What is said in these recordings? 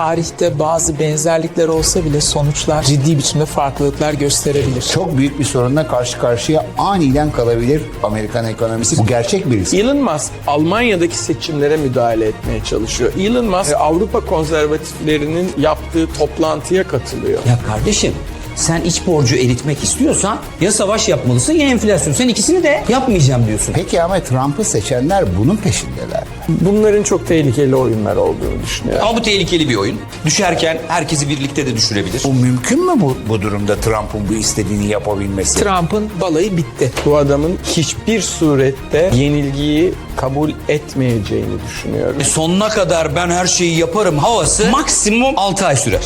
Tarihte bazı benzerlikler olsa bile sonuçlar ciddi biçimde farklılıklar gösterebilir. Çok büyük bir sorunla karşı karşıya aniden kalabilir Amerikan ekonomisi. Bu gerçek bir risk. Elon Musk Almanya'daki seçimlere müdahale etmeye çalışıyor. Elon Musk Avrupa konservatiflerinin yaptığı toplantıya katılıyor. Ya kardeşim sen iç borcu eritmek istiyorsan ya savaş yapmalısın ya enflasyon. Sen ikisini de yapmayacağım diyorsun. Peki ama Trump'ı seçenler bunun peşindeler. Bunların çok tehlikeli oyunlar olduğunu düşünüyorum. Ama bu tehlikeli bir oyun. Düşerken herkesi birlikte de düşürebilir. Bu mümkün mü bu, bu durumda Trump'ın bu istediğini yapabilmesi? Trump'ın balayı bitti. Bu adamın hiçbir surette yenilgiyi kabul etmeyeceğini düşünüyorum. E, Sonuna kadar ben her şeyi yaparım havası maksimum 6 ay sürer.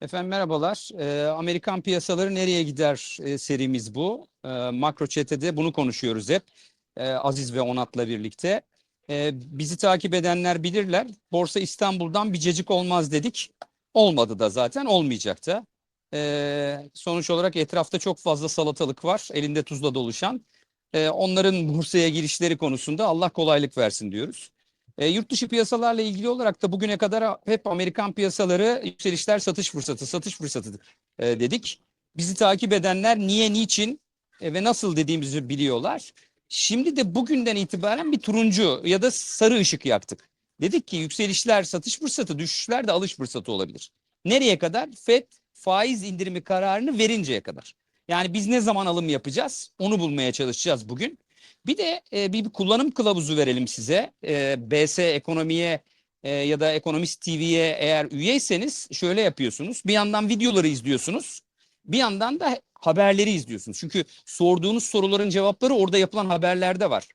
Efendim merhabalar. Ee, Amerikan piyasaları nereye gider e, serimiz bu. Ee, Makro Çete'de bunu konuşuyoruz hep. Ee, Aziz ve Onat'la birlikte. Ee, bizi takip edenler bilirler. Borsa İstanbul'dan bir cecik olmaz dedik. Olmadı da zaten olmayacak da. Ee, sonuç olarak etrafta çok fazla salatalık var. Elinde tuzla doluşan. Ee, onların borsaya girişleri konusunda Allah kolaylık versin diyoruz. E, yurt dışı piyasalarla ilgili olarak da bugüne kadar hep Amerikan piyasaları yükselişler satış fırsatı, satış fırsatı e, dedik. Bizi takip edenler niye, niçin e, ve nasıl dediğimizi biliyorlar. Şimdi de bugünden itibaren bir turuncu ya da sarı ışık yaktık. Dedik ki yükselişler satış fırsatı, düşüşler de alış fırsatı olabilir. Nereye kadar? FED faiz indirimi kararını verinceye kadar. Yani biz ne zaman alım yapacağız? Onu bulmaya çalışacağız bugün. Bir de e, bir, bir kullanım kılavuzu verelim size. E, BS Ekonomi'ye e, ya da Ekonomist TV'ye eğer üyeyseniz şöyle yapıyorsunuz. Bir yandan videoları izliyorsunuz. Bir yandan da haberleri izliyorsunuz. Çünkü sorduğunuz soruların cevapları orada yapılan haberlerde var.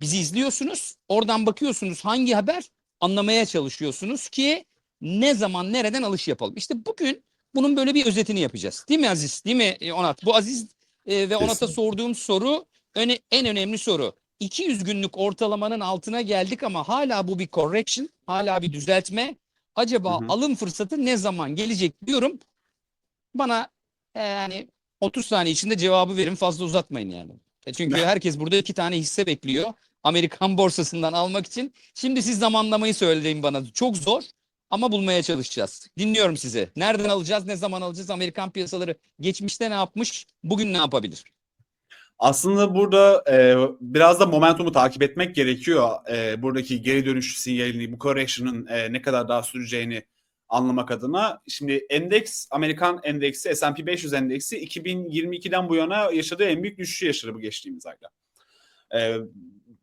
Bizi izliyorsunuz. Oradan bakıyorsunuz hangi haber anlamaya çalışıyorsunuz ki ne zaman nereden alış yapalım. İşte bugün bunun böyle bir özetini yapacağız. Değil mi Aziz? Değil mi e, Onat? Bu Aziz e, ve Onat'a sorduğum soru öne, en önemli soru. 200 günlük ortalamanın altına geldik ama hala bu bir correction, hala bir düzeltme. Acaba alım fırsatı ne zaman gelecek diyorum. Bana e, yani 30 saniye içinde cevabı verin fazla uzatmayın yani. E, Çünkü herkes burada iki tane hisse bekliyor. Amerikan borsasından almak için. Şimdi siz zamanlamayı söyleyin bana. Çok zor ama bulmaya çalışacağız. Dinliyorum sizi. Nereden alacağız, ne zaman alacağız? Amerikan piyasaları geçmişte ne yapmış, bugün ne yapabilir? Aslında burada e, biraz da momentumu takip etmek gerekiyor. E, buradaki geri dönüş sinyalini, bu correction'ın e, ne kadar daha süreceğini anlamak adına. Şimdi endeks, Amerikan endeksi, S&P 500 endeksi 2022'den bu yana yaşadığı en büyük düşüşü yaşadı bu geçtiğimiz ayda. E,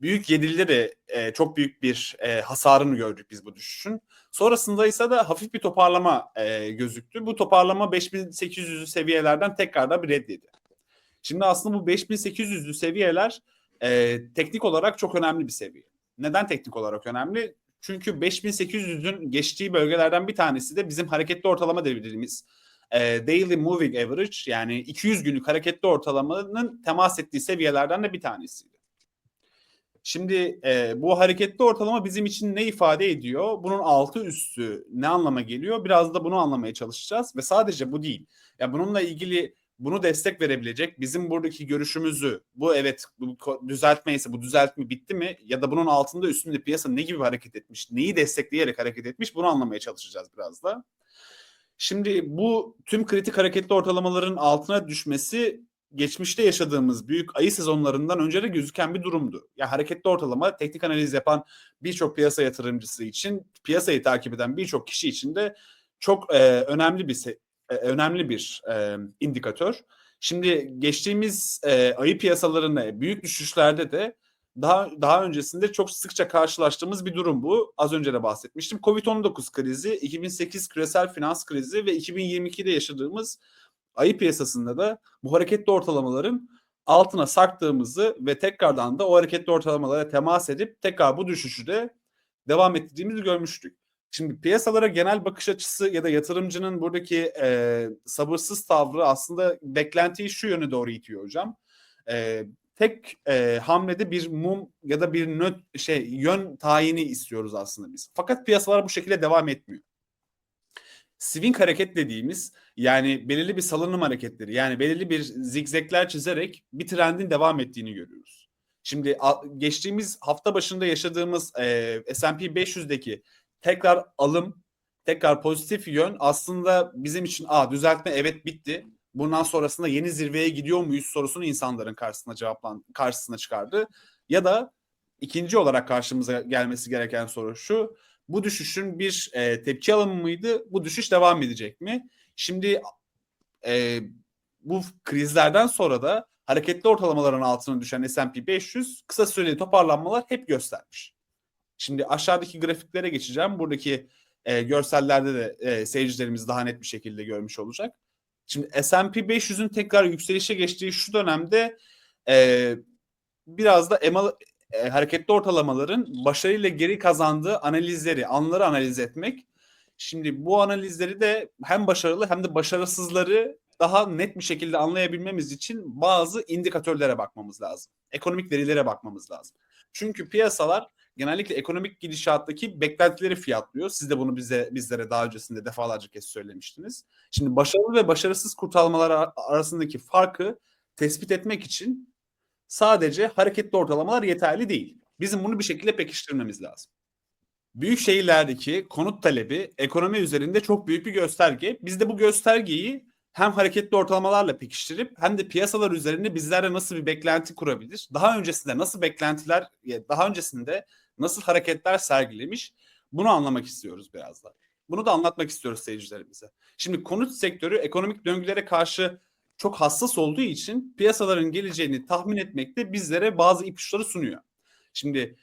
büyük yedilde de e, çok büyük bir e, hasarını gördük biz bu düşüşün. Sonrasında ise de hafif bir toparlama e, gözüktü. Bu toparlama 5800'lü seviyelerden tekrardan bir reddiydi. Şimdi aslında bu 5800'lü seviyeler e, teknik olarak çok önemli bir seviye. Neden teknik olarak önemli? Çünkü 5800'ün geçtiği bölgelerden bir tanesi de bizim hareketli ortalama dediğimiz e, Daily Moving Average yani 200 günlük hareketli ortalamanın temas ettiği seviyelerden de bir tanesiydi. Şimdi e, bu hareketli ortalama bizim için ne ifade ediyor? Bunun altı üstü ne anlama geliyor? Biraz da bunu anlamaya çalışacağız ve sadece bu değil. Ya bununla ilgili bunu destek verebilecek bizim buradaki görüşümüzü bu evet bu düzeltme ise bu düzeltme bitti mi ya da bunun altında üstünde piyasa ne gibi hareket etmiş neyi destekleyerek hareket etmiş bunu anlamaya çalışacağız biraz da. Şimdi bu tüm kritik hareketli ortalamaların altına düşmesi geçmişte yaşadığımız büyük ayı sezonlarından önce de gözüken bir durumdu. Ya hareketli ortalama teknik analiz yapan birçok piyasa yatırımcısı için, piyasayı takip eden birçok kişi için de çok e, önemli bir se- e, önemli bir e, indikatör. Şimdi geçtiğimiz e, ayı piyasalarında büyük düşüşlerde de daha daha öncesinde çok sıkça karşılaştığımız bir durum bu. Az önce de bahsetmiştim. Covid-19 krizi, 2008 küresel finans krizi ve 2022'de yaşadığımız ayı piyasasında da bu hareketli ortalamaların altına sarktığımızı ve tekrardan da o hareketli ortalamalara temas edip tekrar bu düşüşü de devam ettirdiğimizi görmüştük. Şimdi piyasalara genel bakış açısı ya da yatırımcının buradaki e, sabırsız tavrı aslında beklentiyi şu yöne doğru itiyor hocam. E, tek e, hamlede bir mum ya da bir nöt şey yön tayini istiyoruz aslında biz. Fakat piyasalar bu şekilde devam etmiyor. Swing hareket dediğimiz yani belirli bir salınım hareketleri yani belirli bir zigzagler çizerek bir trendin devam ettiğini görüyoruz. Şimdi geçtiğimiz hafta başında yaşadığımız e, S&P 500'deki tekrar alım, tekrar pozitif yön aslında bizim için a düzeltme evet bitti. Bundan sonrasında yeni zirveye gidiyor muyuz sorusunu insanların karşısına cevaplan karşısına çıkardı. Ya da ikinci olarak karşımıza gelmesi gereken soru şu. Bu düşüşün bir e, tepki alımı mıydı? Bu düşüş devam edecek mi? Şimdi e, bu krizlerden sonra da hareketli ortalamaların altına düşen S&P 500 kısa süreli toparlanmalar hep göstermiş. Şimdi aşağıdaki grafiklere geçeceğim. Buradaki e, görsellerde de e, seyircilerimiz daha net bir şekilde görmüş olacak. Şimdi S&P 500'ün tekrar yükselişe geçtiği şu dönemde e, biraz da EMA, e, hareketli ortalamaların başarıyla geri kazandığı analizleri, anları analiz etmek. Şimdi bu analizleri de hem başarılı hem de başarısızları daha net bir şekilde anlayabilmemiz için bazı indikatörlere bakmamız lazım. Ekonomik verilere bakmamız lazım. Çünkü piyasalar genellikle ekonomik gidişattaki beklentileri fiyatlıyor. Siz de bunu bize bizlere daha öncesinde defalarca kez söylemiştiniz. Şimdi başarılı ve başarısız kurtarmalar ar- arasındaki farkı tespit etmek için sadece hareketli ortalamalar yeterli değil. Bizim bunu bir şekilde pekiştirmemiz lazım. Büyük şehirlerdeki konut talebi ekonomi üzerinde çok büyük bir gösterge. Biz de bu göstergeyi hem hareketli ortalamalarla pekiştirip hem de piyasalar üzerinde bizlerle nasıl bir beklenti kurabilir? Daha öncesinde nasıl beklentiler, daha öncesinde nasıl hareketler sergilemiş? Bunu anlamak istiyoruz biraz da. Bunu da anlatmak istiyoruz seyircilerimize. Şimdi konut sektörü ekonomik döngülere karşı çok hassas olduğu için piyasaların geleceğini tahmin etmekte bizlere bazı ipuçları sunuyor. Şimdi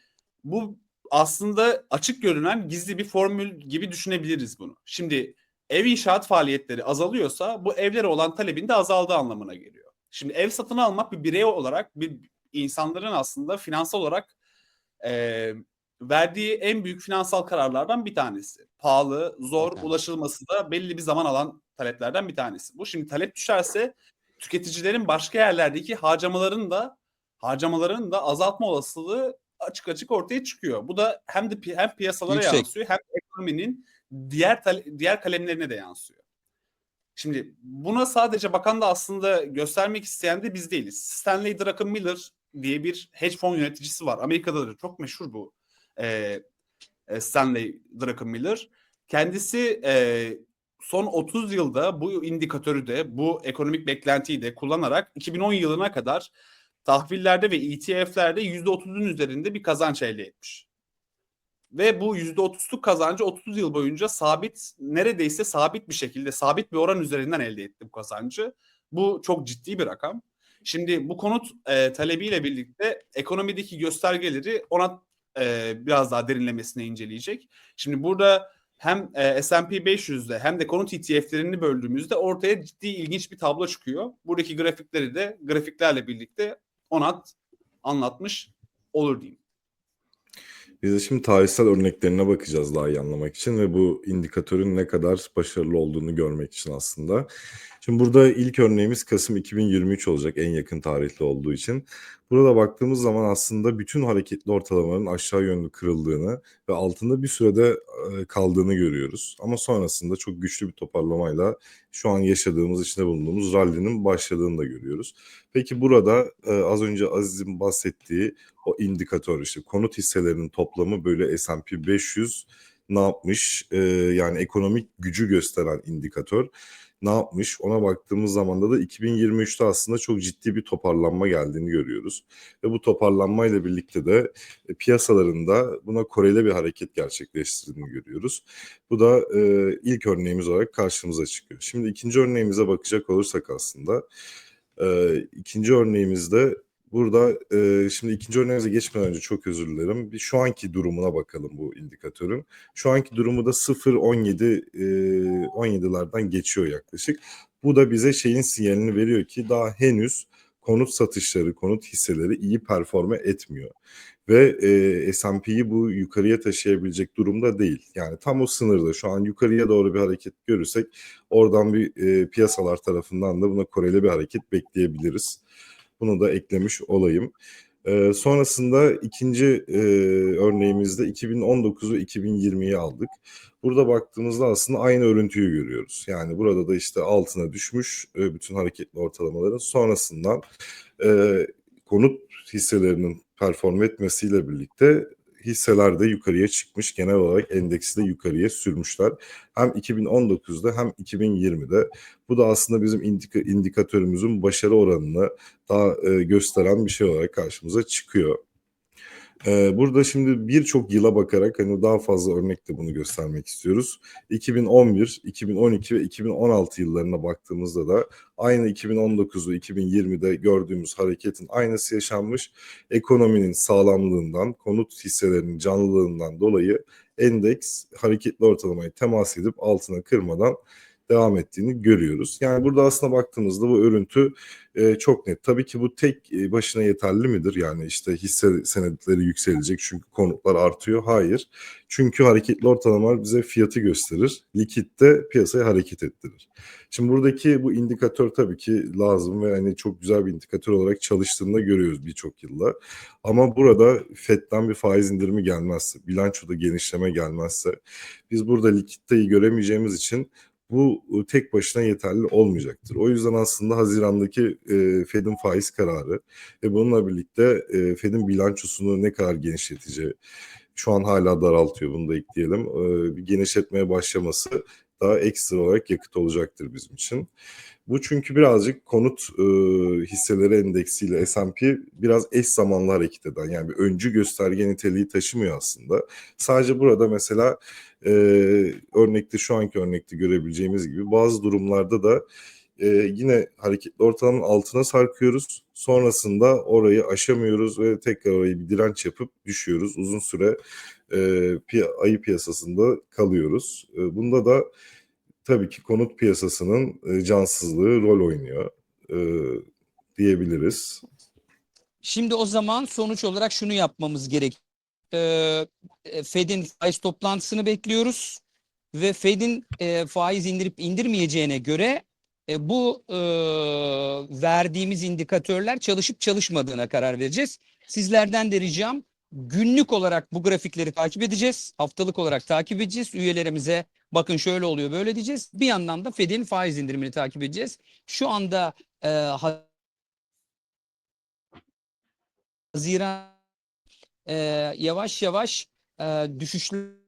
bu aslında açık görünen gizli bir formül gibi düşünebiliriz bunu. Şimdi ev inşaat faaliyetleri azalıyorsa bu evlere olan talebin de azaldığı anlamına geliyor. Şimdi ev satın almak bir birey olarak bir insanların aslında finansal olarak e, verdiği en büyük finansal kararlardan bir tanesi. Pahalı, zor, Evet. ulaşılması da belli bir zaman alan taleplerden bir tanesi. Bu şimdi talep düşerse tüketicilerin başka yerlerdeki harcamaların da harcamaların da azaltma olasılığı açık açık ortaya çıkıyor. Bu da hem de pi- hem piyasalara Yüksek. yansıyor hem ekonominin diğer diğer kalemlerine de yansıyor. Şimdi buna sadece bakan da aslında göstermek isteyen de biz değiliz. Stanley Druckenmiller diye bir hedge fon yöneticisi var. Amerika'da da çok meşhur bu e, e, Stanley Druckenmiller. Kendisi e, son 30 yılda bu indikatörü de bu ekonomik beklentiyi de kullanarak 2010 yılına kadar tahvillerde ve ETF'lerde %30'un üzerinde bir kazanç elde etmiş. Ve bu %30'luk kazancı 30 yıl boyunca sabit, neredeyse sabit bir şekilde, sabit bir oran üzerinden elde etti bu kazancı. Bu çok ciddi bir rakam. Şimdi bu konut e, talebiyle birlikte ekonomideki göstergeleri ona e, biraz daha derinlemesine inceleyecek. Şimdi burada hem e, S&P 500'de hem de konut ETF'lerini böldüğümüzde ortaya ciddi ilginç bir tablo çıkıyor. Buradaki grafikleri de grafiklerle birlikte Onat anlatmış olur diyeyim. Biz de şimdi tarihsel örneklerine bakacağız daha iyi anlamak için ve bu indikatörün ne kadar başarılı olduğunu görmek için aslında. Şimdi burada ilk örneğimiz Kasım 2023 olacak en yakın tarihli olduğu için. Burada baktığımız zaman aslında bütün hareketli ortalamaların aşağı yönlü kırıldığını ve altında bir sürede kaldığını görüyoruz. Ama sonrasında çok güçlü bir toparlamayla şu an yaşadığımız, içinde bulunduğumuz rally'nin başladığını da görüyoruz. Peki burada az önce Aziz'in bahsettiği o indikatör işte konut hisselerinin toplamı böyle S&P 500 ne yapmış? Yani ekonomik gücü gösteren indikatör ne yapmış? Ona baktığımız zaman da 2023'te aslında çok ciddi bir toparlanma geldiğini görüyoruz. Ve bu toparlanmayla birlikte de e, piyasalarında buna korele bir hareket gerçekleştirdiğini görüyoruz. Bu da e, ilk örneğimiz olarak karşımıza çıkıyor. Şimdi ikinci örneğimize bakacak olursak aslında e, ikinci örneğimizde Burada e, şimdi ikinci örneğimize geçmeden önce çok özür dilerim. Bir şu anki durumuna bakalım bu indikatörün. Şu anki durumu da 0.17 e, 17'lerden geçiyor yaklaşık. Bu da bize şeyin sinyalini veriyor ki daha henüz konut satışları, konut hisseleri iyi performe etmiyor. Ve e, S&P'yi bu yukarıya taşıyabilecek durumda değil. Yani tam o sınırda şu an yukarıya doğru bir hareket görürsek oradan bir e, piyasalar tarafından da buna koreli bir hareket bekleyebiliriz. Bunu da eklemiş olayım. Ee, sonrasında ikinci e, örneğimizde 2019 ve 2020'yi aldık. Burada baktığımızda aslında aynı örüntüyü görüyoruz. Yani burada da işte altına düşmüş e, bütün hareketli ortalamaların sonrasından e, konut hisselerinin perform etmesiyle birlikte hisseler de yukarıya çıkmış. Genel olarak endeksi de yukarıya sürmüşler. Hem 2019'da hem 2020'de. Bu da aslında bizim indika- indikatörümüzün başarı oranını daha e, gösteren bir şey olarak karşımıza çıkıyor. Ee, Burada şimdi birçok yıla bakarak hani daha fazla örnekle bunu göstermek istiyoruz. 2011, 2012 ve 2016 yıllarına baktığımızda da aynı 2019 ve 2020'de gördüğümüz hareketin aynısı yaşanmış. Ekonominin sağlamlığından, konut hisselerinin canlılığından dolayı endeks hareketli ortalamayı temas edip altına kırmadan devam ettiğini görüyoruz. Yani burada aslında baktığımızda bu örüntü e, çok net. Tabii ki bu tek e, başına yeterli midir? Yani işte hisse senetleri yükselecek çünkü konutlar artıyor. Hayır. Çünkü hareketli ortalamalar bize fiyatı gösterir. Likit de piyasayı hareket ettirir. Şimdi buradaki bu indikatör tabii ki lazım ve hani çok güzel bir indikatör olarak çalıştığını da görüyoruz birçok yılda. Ama burada FED'den bir faiz indirimi gelmezse, bilançoda genişleme gelmezse biz burada likitteyi göremeyeceğimiz için bu e, tek başına yeterli olmayacaktır. O yüzden aslında Haziran'daki e, Fed'in faiz kararı ve bununla birlikte e, Fed'in bilançosunu ne kadar genişleteceği, şu an hala daraltıyor bunu da ekleyelim, e, genişletmeye başlaması daha ekstra olarak yakıt olacaktır bizim için. Bu çünkü birazcık konut e, hisseleri endeksiyle S&P biraz eş zamanlı hareket eden yani bir öncü gösterge niteliği taşımıyor aslında. Sadece burada mesela e, örnekte şu anki örnekte görebileceğimiz gibi bazı durumlarda da e, yine hareketli ortalamanın altına sarkıyoruz. Sonrasında orayı aşamıyoruz ve tekrar orayı bir direnç yapıp düşüyoruz. Uzun süre e, piya- ayı piyasasında kalıyoruz. E, bunda da tabii ki konut piyasasının e, cansızlığı rol oynuyor e, diyebiliriz. Şimdi o zaman sonuç olarak şunu yapmamız gerek. E, Fed'in faiz toplantısını bekliyoruz ve Fed'in faiz indirip indirmeyeceğine göre bu verdiğimiz indikatörler çalışıp çalışmadığına karar vereceğiz. Sizlerden de ricam günlük olarak bu grafikleri takip edeceğiz. Haftalık olarak takip edeceğiz. Üyelerimize bakın şöyle oluyor böyle diyeceğiz. Bir yandan da Fed'in faiz indirimini takip edeceğiz. Şu anda e, ha- Haziran e, yavaş yavaş e, düşüşlerde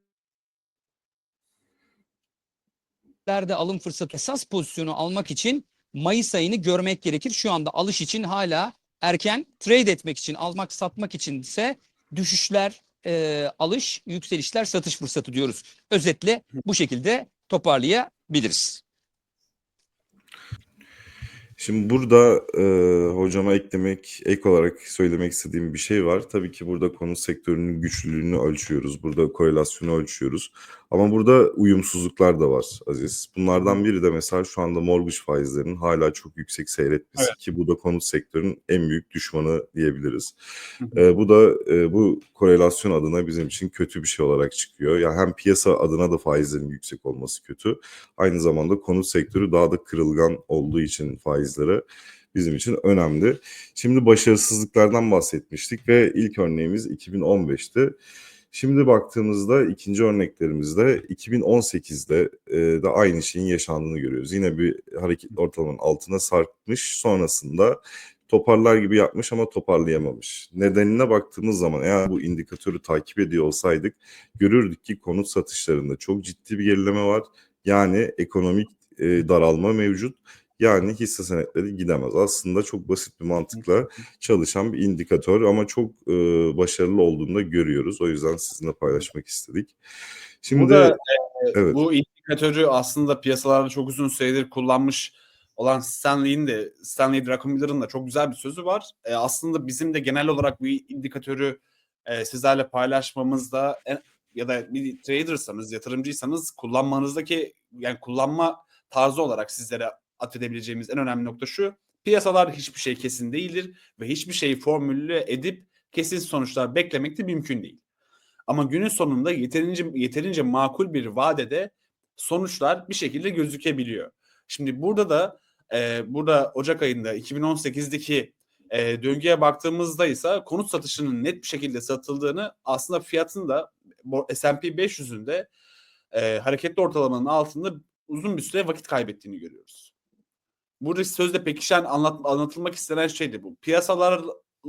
alım fırsatı esas pozisyonu almak için Mayıs ayını görmek gerekir. Şu anda alış için hala erken trade etmek için almak satmak için ise düşüşler e, alış yükselişler satış fırsatı diyoruz. Özetle bu şekilde toparlayabiliriz. Şimdi burada e, hocama eklemek, ek olarak söylemek istediğim bir şey var. Tabii ki burada konut sektörünün güçlülüğünü ölçüyoruz. Burada korelasyonu ölçüyoruz. Ama burada uyumsuzluklar da var Aziz. Bunlardan biri de mesela şu anda mortgage faizlerinin hala çok yüksek seyretmesi ki bu da konut sektörünün en büyük düşmanı diyebiliriz. E, bu da e, bu korelasyon adına bizim için kötü bir şey olarak çıkıyor. Ya hem piyasa adına da faizlerin yüksek olması kötü. Aynı zamanda konut sektörü daha da kırılgan olduğu için faizlere bizim için önemli. Şimdi başarısızlıklardan bahsetmiştik ve ilk örneğimiz 2015'ti. Şimdi baktığımızda ikinci örneklerimizde 2018'de e, de aynı şeyin yaşandığını görüyoruz. Yine bir hareket ortalamanın altına sarkmış sonrasında toparlar gibi yapmış ama toparlayamamış. Nedenine baktığımız zaman eğer bu indikatörü takip ediyor olsaydık görürdük ki konut satışlarında çok ciddi bir gerileme var. Yani ekonomik e, daralma mevcut. Yani hisse senetleri gidemez. Aslında çok basit bir mantıkla çalışan bir indikatör ama çok e, başarılı olduğunu da görüyoruz. O yüzden sizinle paylaşmak istedik. Şimdi Burada e, evet. bu indikatörü aslında piyasalarda çok uzun süredir kullanmış olan Stanley'in de Stanley Druckenmiller'ın da çok güzel bir sözü var. E, aslında bizim de genel olarak bu indikatörü e, sizlerle paylaşmamızda en- ya da bir tradersanız, yatırımcıysanız kullanmanızdaki yani kullanma tarzı olarak sizlere atfedebileceğimiz en önemli nokta şu. Piyasalar hiçbir şey kesin değildir ve hiçbir şeyi formülle edip kesin sonuçlar beklemek de mümkün değil. Ama günün sonunda yeterince yeterince makul bir vadede sonuçlar bir şekilde gözükebiliyor. Şimdi burada da e, burada Ocak ayında 2018'deki e, döngüye baktığımızda ise konut satışının net bir şekilde satıldığını aslında fiyatın da S&P 500'ün de e, hareketli ortalamanın altında uzun bir süre vakit kaybettiğini görüyoruz. Burada sözde pekişen anlat, anlatılmak istenen şey de bu. Piyasalar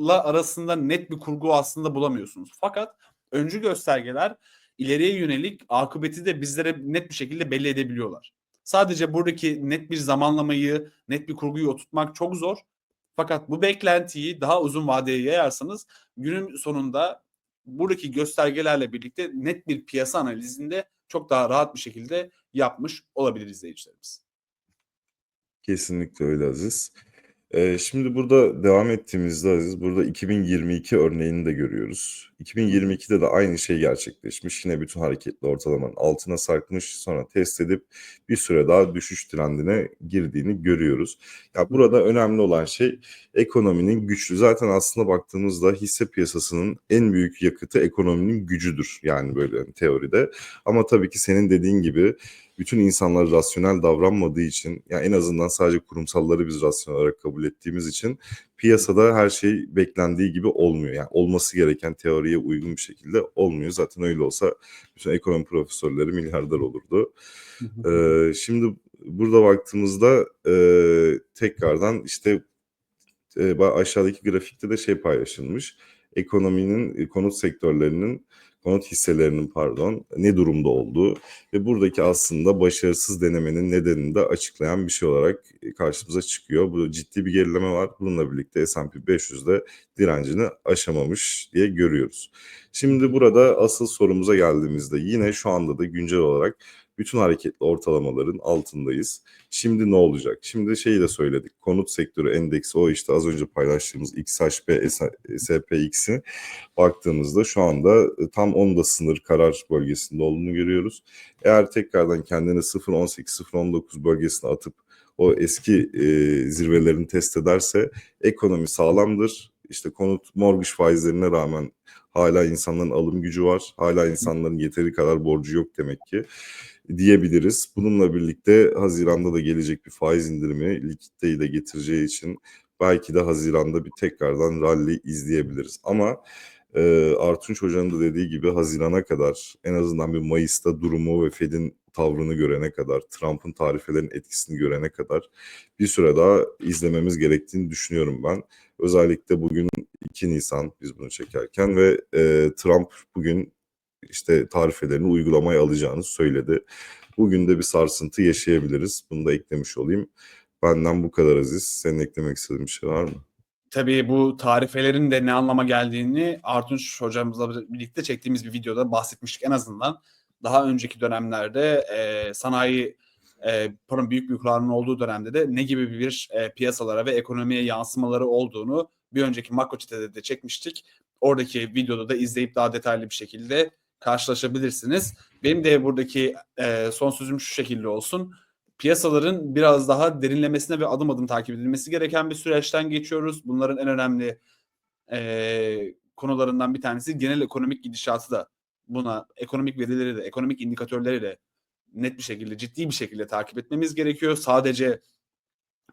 arasında net bir kurgu aslında bulamıyorsunuz. Fakat öncü göstergeler ileriye yönelik akıbeti de bizlere net bir şekilde belli edebiliyorlar. Sadece buradaki net bir zamanlamayı, net bir kurguyu oturtmak çok zor. Fakat bu beklentiyi daha uzun vadeye yayarsanız günün sonunda buradaki göstergelerle birlikte net bir piyasa analizinde çok daha rahat bir şekilde yapmış olabilir izleyicilerimiz. Kesinlikle öyle Aziz. Ee, şimdi burada devam ettiğimizde Aziz, burada 2022 örneğini de görüyoruz. 2022'de de aynı şey gerçekleşmiş. Yine bütün hareketli ortalamanın altına sarkmış, sonra test edip bir süre daha düşüş trendine girdiğini görüyoruz. Ya burada önemli olan şey ekonominin güçlü. Zaten aslında baktığımızda hisse piyasasının en büyük yakıtı ekonominin gücüdür. Yani böyle hani teoride. Ama tabii ki senin dediğin gibi bütün insanlar rasyonel davranmadığı için ya en azından sadece kurumsalları biz rasyonel olarak kabul ettiğimiz için piyasada her şey beklendiği gibi olmuyor. Yani olması gereken teoriye uygun bir şekilde olmuyor. Zaten öyle olsa bütün ekonomi profesörleri milyarder olurdu. Ee, şimdi burada baktığımızda e, tekrardan işte e, aşağıdaki grafikte de şey paylaşılmış. Ekonominin, konut sektörlerinin konut hisselerinin pardon ne durumda olduğu ve buradaki aslında başarısız denemenin nedenini de açıklayan bir şey olarak karşımıza çıkıyor. Bu ciddi bir gerileme var. Bununla birlikte S&P 500'de direncini aşamamış diye görüyoruz. Şimdi burada asıl sorumuza geldiğimizde yine şu anda da güncel olarak bütün hareketli ortalamaların altındayız. Şimdi ne olacak? Şimdi şeyi de söyledik. Konut sektörü endeksi o işte az önce paylaştığımız XHP, SPX'i baktığımızda şu anda e, tam onda sınır karar bölgesinde olduğunu görüyoruz. Eğer tekrardan kendini 0.18-0.19 bölgesine atıp o eski e, zirvelerini test ederse ekonomi sağlamdır. İşte konut mortgage faizlerine rağmen hala insanların alım gücü var. Hala insanların yeteri kadar borcu yok demek ki diyebiliriz. Bununla birlikte Haziran'da da gelecek bir faiz indirimi likiditeyi de getireceği için belki de Haziran'da bir tekrardan rally izleyebiliriz. Ama e, Artunç Hoca'nın da dediği gibi Haziran'a kadar en azından bir Mayıs'ta durumu ve Fed'in tavrını görene kadar, Trump'ın tarifelerin etkisini görene kadar bir süre daha izlememiz gerektiğini düşünüyorum ben. Özellikle bugün 2 Nisan biz bunu çekerken ve e, Trump bugün işte tarifelerini uygulamaya alacağını söyledi. Bugün de bir sarsıntı yaşayabiliriz. Bunu da eklemiş olayım. Benden bu kadar Aziz. Senin eklemek istediğin bir şey var mı? Tabii bu tarifelerin de ne anlama geldiğini Artunç hocamızla birlikte çektiğimiz bir videoda bahsetmiştik en azından. Daha önceki dönemlerde e, sanayi e, paranın büyük kurarının olduğu dönemde de ne gibi bir e, piyasalara ve ekonomiye yansımaları olduğunu bir önceki makro çetede de çekmiştik. Oradaki videoda da izleyip daha detaylı bir şekilde karşılaşabilirsiniz. Benim de buradaki e, son sözüm şu şekilde olsun. Piyasaların biraz daha derinlemesine ve adım adım takip edilmesi gereken bir süreçten geçiyoruz. Bunların en önemli e, konularından bir tanesi genel ekonomik gidişatı da buna ekonomik verileri de ekonomik indikatörleri de net bir şekilde ciddi bir şekilde takip etmemiz gerekiyor. Sadece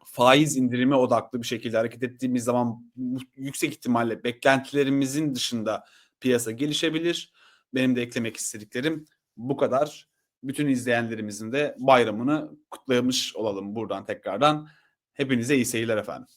faiz indirime odaklı bir şekilde hareket ettiğimiz zaman yüksek ihtimalle beklentilerimizin dışında piyasa gelişebilir. Benim de eklemek istediklerim bu kadar. Bütün izleyenlerimizin de bayramını kutlamış olalım buradan tekrardan. Hepinize iyi seyirler efendim.